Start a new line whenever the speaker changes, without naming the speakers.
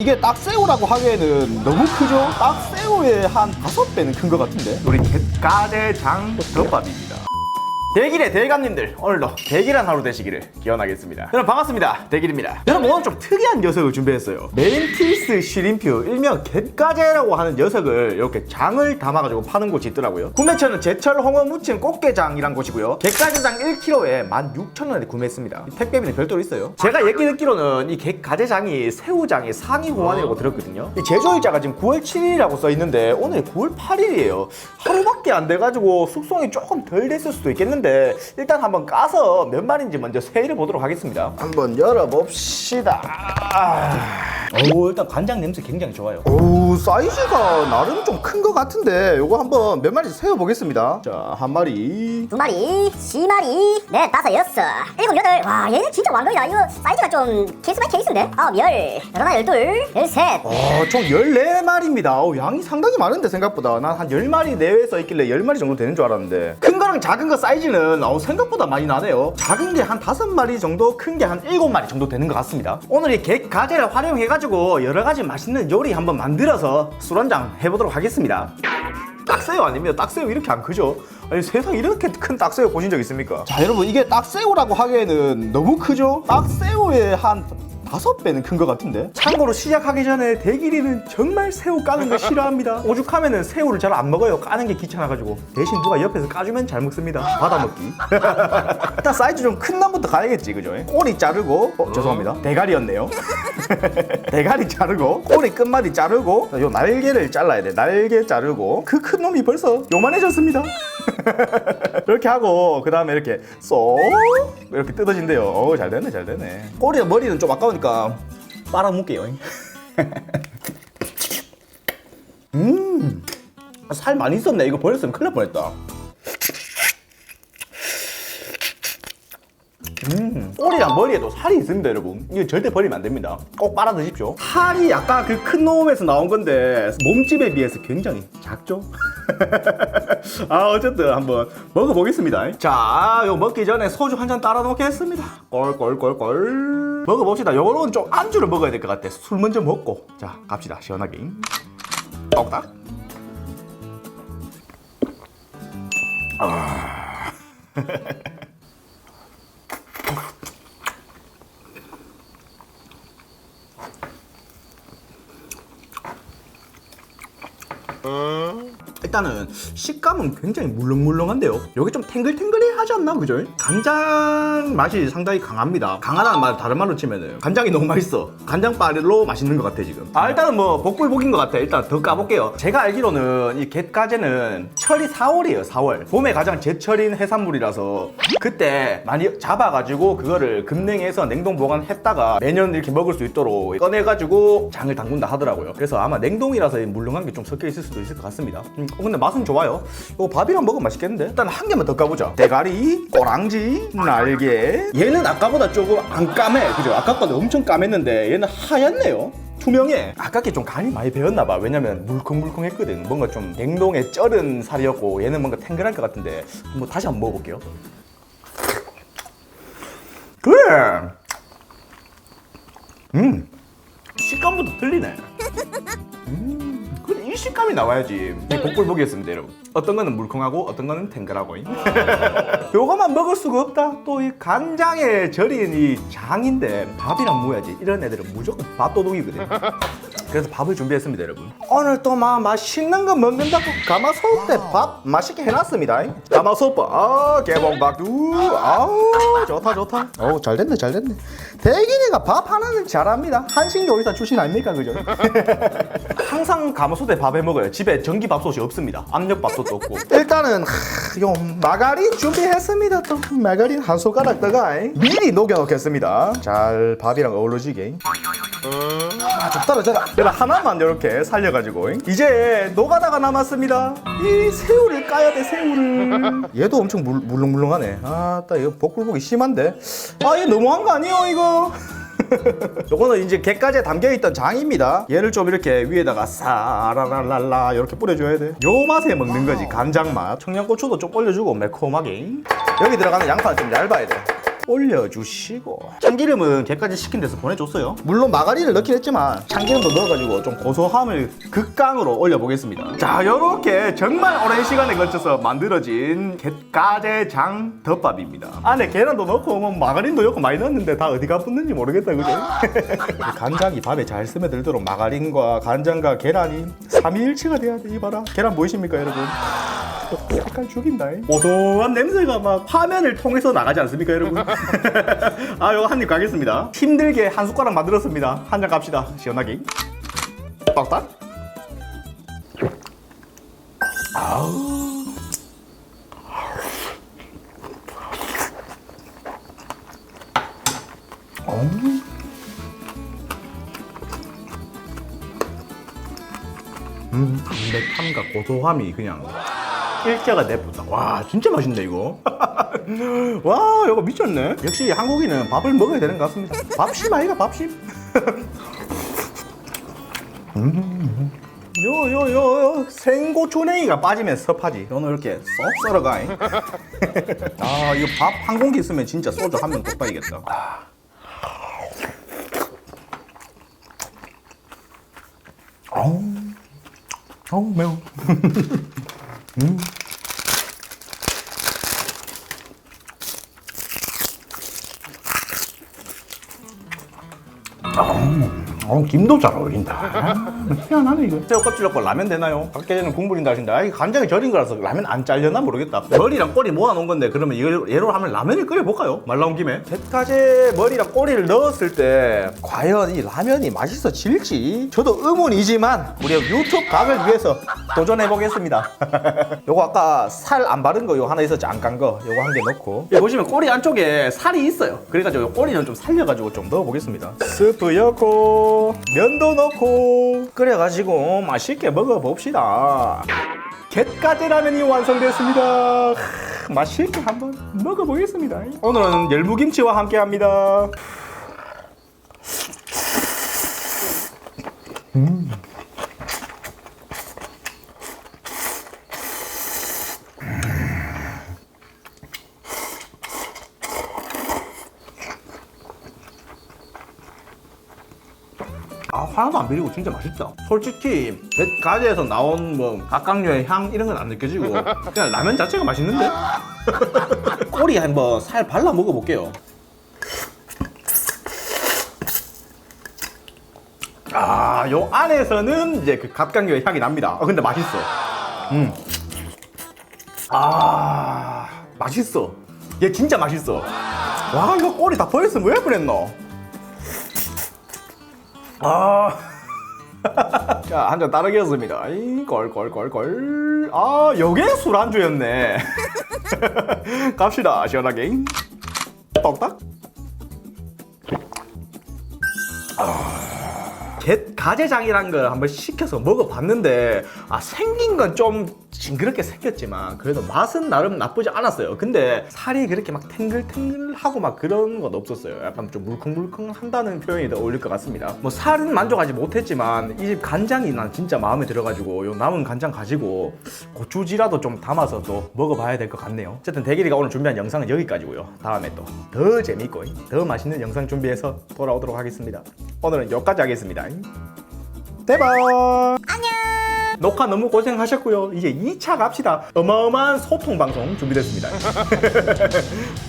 이게 딱새우라고 하기에는 너무 크죠? 딱새우의 한 다섯 배는 큰 것 같은데? 우리 갯가재장 덮밥입니다. 대길의 대감님들 오늘도 대길한 하루 되시기를 기원하겠습니다. 여러분 반갑습니다. 대길입니다. 여러분 오늘 좀 특이한 녀석을 준비했어요. 멘티스 쉬림프 일명 갯가재라고 하는 녀석을 이렇게 장을 담아가지고 파는 곳이 있더라고요. 구매처는 제철 홍어 무침 꽃게장이란 곳이고요. 갯가재장 1kg에 16,000원에 구매했습니다. 택배비는 별도로 있어요. 제가 얘기 듣기로는 이 갯가재장이 새우장의 상위 호환이라고 들었거든요. 이 제조일자가 지금 9월 7일이라고 써 있는데 오늘 9월 8일이에요. 하루밖에 안 돼가지고 숙성이 조금 덜 됐을 수도 있겠는데 일단 한번 까서 몇 마리인지 먼저 세일해 보도록 하겠습니다. 한번 열어봅시다. 오 일단 간장 냄새 굉장히 좋아요. 오 사이즈가 나름 좀 큰 것 같은데 요거 한번 몇 마리 세어 보겠습니다. 자 한 마리.
두 마리, 시 마리, 넷, 다섯, 여섯, 일곱, 여덟. 와, 얘는 진짜 왕거이다. 이거 사이즈가 좀 케이스 바이 케이스인데? 아홉, 열, 열하나, 열둘, 열셋.
어, 총 14마리입니다. 어, 양이 상당히 많은데 생각보다. 난 한 10마리 내외에 써 있길래 10마리 정도 되는 줄 알았는데. 큰 거랑 작은 거 사이즈는 어, 생각보다 많이 나네요. 작은 게한 5마리 정도, 큰 게한 7마리 정도 되는 것 같습니다. 오늘 이갯 가재를 활용해가지고 여러 가지 맛있는 요리 한번 만들어서 술 한잔 해보도록 하겠습니다. 딱새우 아닙니다. 딱새우 이렇게 안 크죠? 아니 세상 이렇게 큰 딱새우 보신 적 있습니까? 자 여러분 이게 딱새우라고 하기에는 너무 크죠? 딱새우의 한 다섯 배는 큰 것 같은데? 참고로 시작하기 전에 대길이는 정말 새우 까는 거 싫어합니다. 오죽하면은 새우를 잘 안 먹어요. 까는 게 귀찮아가지고. 대신 누가 옆에서 까주면 잘 먹습니다. 받아 먹기. 일단 사이즈 좀 큰 놈부터 가야겠지, 그죠? 꼬리 자르고, 어, 죄송합니다. 대가리였네요. 대가리 자르고, 꼬리 끝마디 자르고, 요 날개를 잘라야 돼. 날개 자르고, 그 큰 놈이 벌써 요만해졌습니다. 이렇게 하고 그 다음에 이렇게 쏙 이렇게 뜯어진대요. 어, 잘 되네, 잘 되네. 꼬리와 머리는 좀 아까우니까 빨아먹게요. 음, 살 많이 있었네. 이거 버렸으면 큰일 날 뻔했다. 음, 꼬리랑 머리에도 살이 있습니다, 여러분. 이거 절대 버리면 안 됩니다. 꼭 빨아 드십시오. 살이 아까 그 큰 놈에서 나온 건데 몸집에 비해서 굉장히 작죠? 아, 어쨌든 한번 먹어보겠습니다. 자, 이거 먹기 전에 소주 한 잔 따라 놓겠습니다. 꼴꼴꼴꼴. 먹어봅시다. 요거는 좀 안주를 먹어야 될 것 같아. 술 먼저 먹고. 자, 갑시다. 시원하게. 똑딱. 일단은 식감은 굉장히 물렁물렁한데요. 여기 좀 탱글탱글해 하지 않나 그죠? 간장 맛이 상당히 강합니다. 강하다는 말 다른 말로 치면은 간장이 너무 맛있어. 간장빨로 맛있는 것 같아 지금. 아 일단은 뭐 복불복인 것 같아. 일단 더 까볼게요. 제가 알기로는 이 갯가재는 철이 4월이에요. 4월. 봄에 가장 제철인 해산물이라서 그때 많이 잡아가지고 그거를 급냉해서 냉동 보관했다가 매년 이렇게 먹을 수 있도록 꺼내가지고 장을 담근다 하더라고요. 그래서 아마 냉동이라서 물렁한 게 좀 섞여 있을 수도 있을 것 같습니다. 음, 어, 근데 맛은 좋아요. 이거 밥이랑 먹으면 맛있겠는데? 일단 한 개만 더 까보자. 대가리, 꼬랑지, 날개. 얘는 아까보다 조금 안 까매. 그죠? 아까보다 엄청 까맸는데 얘는 하얗네요. 투명해. 아깝게 좀 간이 많이 배었나 봐. 왜냐면 물컹물컹했거든. 뭔가 좀 냉동에 쩔은 살이었고 얘는 뭔가 탱글할 것 같은데 한번 다시 한번 먹어볼게요. 그래. 음. 근데 이 식감이 나와야지. 이 복불복이었습니다, 여러분. 어떤 거는 물컹하고 어떤 거는 탱글하고. 요거만 먹을 수가 없다. 또 이 간장에 절인 이 장인데 밥이랑 먹어야지. 이런 애들은 무조건 밥도둑이거든. 그래서 밥을 준비했습니다, 여러분. 오늘 또 막 맛있는 거 먹는다고 가마솥에 밥 맛있게 해놨습니다. 가마솥, 아 개봉박두, 아우 좋다 좋다. 어우 잘 됐네 잘 됐네. 대gin이가 밥 하나는 잘합니다. 한식 요리사 출신 아닙니까, 그죠? 항상 가마솥에 밥 해 먹어요. 집에 전기 밥솥이 없습니다. 압력 밥솥도 없고. 일단은 하, 요 마가린 준비했습니다. 또 마가린 한 손가락 떠가 미리 녹여놓겠습니다. 잘 밥이랑 어우러지게. 아, 좀 떨어져라. 얘를 하나만 이렇게 살려가지고 이제 노가다가 남았습니다. 이 새우를 까야 돼 새우를. 얘도 엄청 물, 물렁물렁하네. 아따 이거 복불복이 심한데. 아얘 너무한 거 아니에요 이거? 요거는 이제 갯가지에 담겨있던 장입니다. 얘를 좀 이렇게 위에다가 사라랄랄라 이렇게 뿌려줘야 돼. 요 맛에 먹는 거지 간장 맛. 청양고추도 좀 올려주고 매콤하게. 여기 들어가는 양파는 좀 얇아야 돼. 올려주시고 참기름은 걔까지 시킨 데서 보내줬어요 물론 마가린을 넣긴 했지만 참기름도 넣어가지고 좀 고소함을 극강으로 올려보겠습니다 자 요렇게 정말 오랜 시간에 걸쳐서 만들어진 갯가재장 덮밥입니다 안에 계란도 넣고 뭐 마가린도 넣고 많이 넣었는데 다 어디가 붙는지 모르겠다 그죠? 간장이 밥에 잘 스며들도록 마가린과 간장과 계란이 삼위일체가 돼야 돼 이봐라 계란 보이십니까 여러분? 약간 죽인다. 고소한 냄새가 막 화면을 통해서 나가지 않습니까, 여러분? 아, 이거 한 입 가겠습니다. 힘들게 한 숟가락 만들었습니다. 한 잔 갑시다. 시원하게. 딱딱. 아우. 어우. 음, 담백함과 고소함이 그냥 일자가 내쁘다. 와, 진짜 맛있네, 이거. 와, 이거 미쳤네. 역시 한국인은 밥을 먹어야 되는 것 같습니다. 밥심 아이가, 밥심. 음. 요, 요, 요, 요, 생고추냉이가 빠지면 섭하지. 너는 이렇게 쏙 썰어가. 잉. 아, 이거 밥 한 공기 있으면 진짜 소주 한 병. 아. 아우, 아우, 매워. 어, 김도 잘 어울린다. 희한하네 이거. 새우 껍질 넣고 라면 되나요? 각계되는 국물인다 하신다. 아, 이 간장이 절인 거라서 라면 안 잘려나 모르겠다. 머리랑 꼬리 모아놓은 건데 그러면 이걸 얘로 하면 라면을 끓여볼까요? 말 나온 김에. 뱃가재 머리랑 꼬리를 넣었을 때 과연 이 라면이 맛있어질지 저도 의문이지만 우리 유튜브 각을 위해서 도전해보겠습니다. 요거 아까 살 안 바른 거 요거 하나 있었지 안 깐 거 요거 한 개 넣고 여기 보시면 꼬리 안쪽에 살이 있어요. 그래가지고 요 꼬리는 좀 살려가지고 좀 넣어보겠습니다. 스프 넣고 면도 넣고 끓여가지고 맛있게 먹어봅시다. 갯가재 라면이 완성됐습니다. 크, 맛있게 한번 먹어보겠습니다. 오늘은 열무김치와 함께 합니다. 아 하나도 안 비리고 진짜 맛있다. 솔직히 가재에서 나온 뭐 각각류의 향 이런 건 안 느껴지고 그냥 라면 자체가 맛있는데? 꼬리 한번 살 발라 먹어볼게요. 아, 요 안에서는 이제 그 갑각류의 향이 납니다. 아, 근데 맛있어. 음. 아, 맛있어. 얘 진짜 맛있어. 와, 이거 꼬리 다 버렸으면 왜 그랬노? 아. 자, 한 잔 따르겠습니다. 이 꼴꼴꼴꼴. 아, 요게 술안주였네. 갑시다, 시원하게. 떡딱. 갯 가재장이란 걸 한번 시켜서 먹어봤는데 아 생긴 건좀 징그럽게 생겼지만 그래도 맛은 나름 나쁘지 않았어요. 근데 살이 그렇게 막 탱글탱글하고 막 그런 건 없었어요. 약간 좀 물컹물컹한다는 표현이 더 어울릴 것 같습니다. 뭐 살은 만족하지 못했지만 이 집 간장이 난 진짜 마음에 들어가지고 요 남은 간장 가지고 고추지라도 좀 담아서 또 먹어봐야 될 것 같네요. 어쨌든 대길이가 오늘 준비한 영상은 여기까지고요. 다음에 또 더 재밌고 더 맛있는 영상 준비해서 돌아오도록 하겠습니다. 오늘은 여기까지 하겠습니다. 대박! 안녕! 녹화 너무 고생하셨고요. 이제 2차 갑시다. 어마어마한 소통 방송 준비됐습니다.